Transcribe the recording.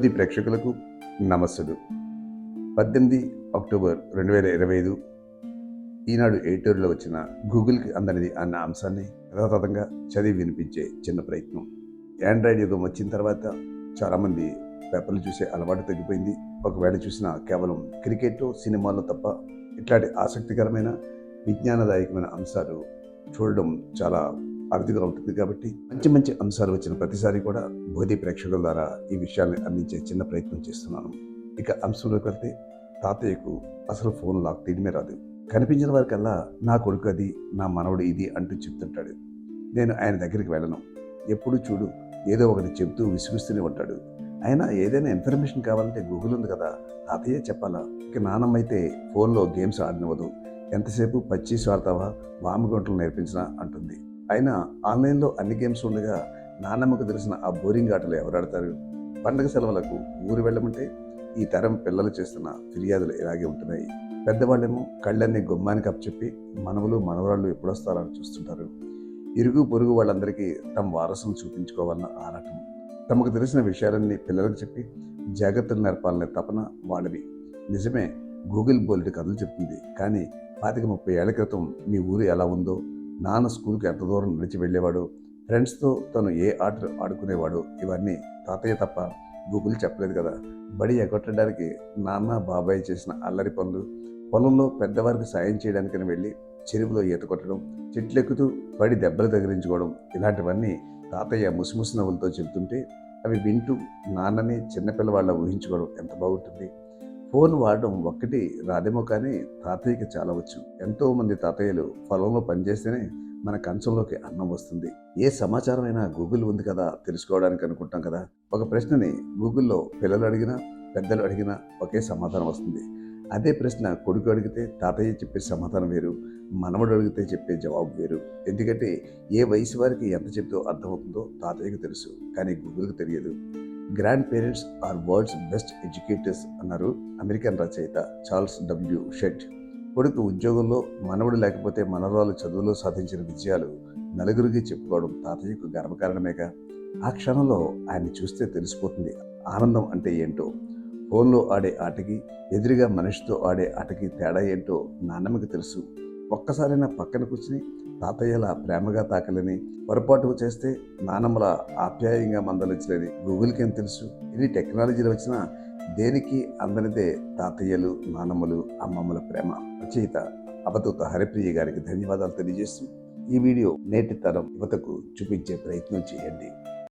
గణపతి ప్రేక్షకులకు నమస్సులు. పద్దెనిమిది అక్టోబర్ రెండు వేల ఇరవై ఐదు ఈనాడు ఎడిటోర్లో వచ్చిన గూగుల్కి అందనిది అన్న అంశాన్ని యథాతథంగా చదివి వినిపించే చిన్న ప్రయత్నం. ఆండ్రాయిడ్ యుగం వచ్చిన తర్వాత చాలామంది పేపర్లు చూసే అలవాటు తగ్గిపోయింది. ఒకవేళ చూసినా కేవలం క్రికెట్ సినిమాలో తప్ప ఇట్లాంటి ఆసక్తికరమైన విజ్ఞానదాయకమైన అంశాలు చూడడం చాలా అరుదుగా ఉంటుంది కాబట్టి మంచి మంచి అంశాలు వచ్చిన ప్రతిసారి కూడా బోధి ప్రేక్షకుల ద్వారా ఈ విషయాల్ని అందించే చిన్న ప్రయత్నం చేస్తున్నాను. ఇక అంశంలోకి వెళ్తే తాతయ్యకు అసలు ఫోన్ లాక్ తీయడమే రాదు. కనిపించిన వారికల్లా నా కొడుకు అది నా మనవడు ఇది అంటూ చెప్తుంటాడు. నేను ఆయన దగ్గరికి వెళ్ళను. ఎప్పుడు చూడు ఏదో ఒకటి చెబుతూ విసిగిస్తూనే ఉంటాడు. అయినా ఏదైనా ఇన్ఫర్మేషన్ కావాలంటే గూగుల్ ఉంది కదా తాతయ్య చెప్పాలా? ఇక నానమ్మ అయితే ఫోన్లో గేమ్స్ ఆడనివ్వదు. ఎంతసేపు పచ్చి ఆడతావా వామగుంటలు నేర్పించినా అంటుంది. అయినా ఆన్లైన్లో అన్ని గేమ్స్ ఉండగా నాన్నమ్మకు తెలిసిన ఆ బోరింగ్ ఆటలు ఎవరు ఆడతారు? పండగ సెలవులకు ఊరు వెళ్ళమంటే ఈ తరం పిల్లలు చేస్తున్న ఫిర్యాదులు ఇలాగే ఉంటున్నాయి. పెద్దవాళ్ళేమో కళ్ళన్ని గుమ్మానికి అప్పచెప్పి మనవలు మనవరాళ్ళు ఎప్పుడొస్తారని చూస్తుంటారు. ఇరుగు పొరుగు వాళ్ళందరికీ తమ వారసులు చూపించుకోవాలన్న ఆరాటం. తమకు తెలిసిన విషయాలన్నీ పిల్లలకు చెప్పి జాగ్రత్తలు నేర్పాలనే తపన వాళ్ళవి. నిజమే గూగుల్ బోల్డ్ కథలు చెప్తుంది. కానీ పాతిక ముప్పై ఏళ్ళ క్రితం మీ ఊరు ఎలా ఉందో నాన్న స్కూల్కి ఎంత దూరం నడిచి వెళ్ళేవాడు? ఫ్రెండ్స్తో తను ఏ ఆటలు ఆడుకునేవాడు? ఇవన్నీ తాతయ్య తప్ప గూగుల్ చెప్పలేదు కదా. బడి ఎగొట్టడానికి నాన్న బాబాయ్ చేసిన అల్లరి పనులు పొలంలో పెద్దవారికి సాయం చేయడానికని వెళ్ళి చెరువులో ఈత కొట్టడం చెట్లెక్కుతూ పడి దెబ్బలు తగిలించుకోవడం ఇలాంటివన్నీ తాతయ్య ముసిముసి నవ్వులతో చెబుతుంటే అవి వింటూ నాన్నని చిన్నపిల్లవాళ్ళ ఊహించుకోవడం ఎంత బాగుంటుంది? ఫోన్ వాడడం ఒక్కటి రాదేమో కానీ తాతయ్యకి చాలా వచ్చు. ఎంతోమంది తాతయ్యలు పొలంలో పనిచేస్తేనే మన కంచంలోకి అన్నం వస్తుంది. ఏ సమాచారం అయినా గూగుల్ ఉంది కదా తెలుసుకోవడానికి అనుకుంటాం కదా? ఒక ప్రశ్నని గూగుల్లో పిల్లలు అడిగినా పెద్దలు అడిగినా ఒకే సమాధానం వస్తుంది. అదే ప్రశ్న కొడుకు అడిగితే తాతయ్య చెప్పే సమాధానం వేరు మనవడు అడిగితే చెప్పే జవాబు వేరు. ఎందుకంటే ఏ వయసు వారికి ఎంత చెప్తే అర్థమవుతుందో తాతయ్యకు తెలుసు కానీ గూగుల్కి తెలియదు. Grand parents are world's best educators అన్నారు అమెరికన్ రచయిత చార్ల్స్ డబ్ల్యూ షెడ్. కొడుకు ఉద్యోగంలో మనవడు లేకపోతే మనవరాలు చదువులో సాధించిన విజయాలు నలుగురికి చెప్పుకోవడం తాతయ్యకు గర్వకారణమేగా? ఆ క్షణంలో ఆయన్ని చూస్తే తెలిసిపోతుంది ఆనందం అంటే ఏంటో? ఫోన్లో ఆడే ఆటకి ఎదురుగా మనిషితో ఆడే ఆటకి తేడా ఏంటో నాన్నమ్మకి తెలుసు. ఒక్కసారైనా పక్కన కూర్చుని తాతయ్యలా ప్రేమగా తాకలేని పొరపాటు చేస్తే నానమ్మల ఆప్యాయంగా మందలించలేని గూగుల్కి ఏం తెలుసు? ఇన్ని టెక్నాలజీలు వచ్చినా దేనికి అందనిదే తాతయ్యలు నానమ్మలు అమ్మమ్మల ప్రేమ? రచయిత అవధూత హరిప్రియ గారికి ధన్యవాదాలు తెలియజేస్తూ ఈ వీడియో నేటి తరం యువతకు చూపించే ప్రయత్నం చేయండి.